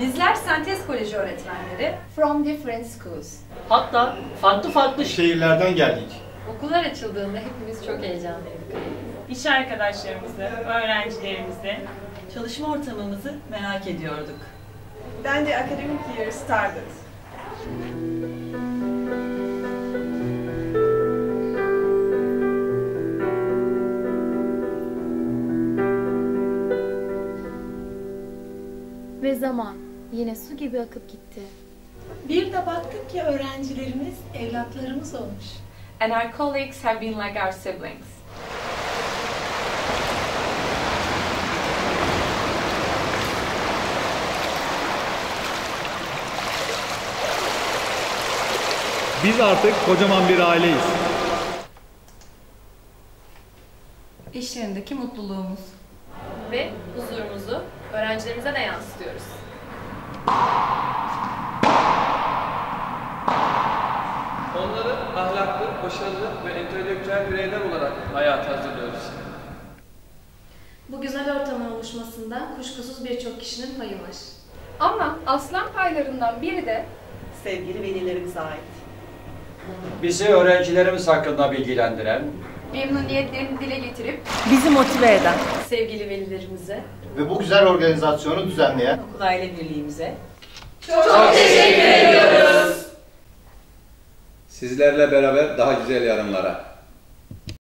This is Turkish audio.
Bizler Sentez Koleji öğretmenleri. from different schools. Hatta farklı farklı Şehirlerden geldik. Okullar açıldığında hepimiz çok heyecanlıydık. İş arkadaşlarımızı, öğrencilerimizi, çalışma ortamımızı merak ediyorduk. Then the academic year started. Ve zaman yine su gibi akıp gitti. Bir de baktık ki öğrencilerimiz evlatlarımız olmuş. and our colleagues have been like our siblings. Biz artık kocaman bir aileyiz. İş yerindeki mutluluğumuz. Ve huzurumuzu öğrencilerimize de yansıtıyoruz. Onları ahlaklı, başarılı ve entelektüel bireyler olarak hayata hazırlıyoruz. Bu güzel ortamın oluşmasında kuşkusuz birçok kişinin payı var. Ama aslan paylarından biri de Sevgili velilerimize ait. Bizi öğrencilerimiz hakkında bilgilendiren, memnuniyetlerini dile getirip Bizi motive eden. Sevgili velilerimize, Ve bu güzel organizasyonu düzenleyen okul aile birliğimize. Sizlerle beraber daha güzel yarınlara.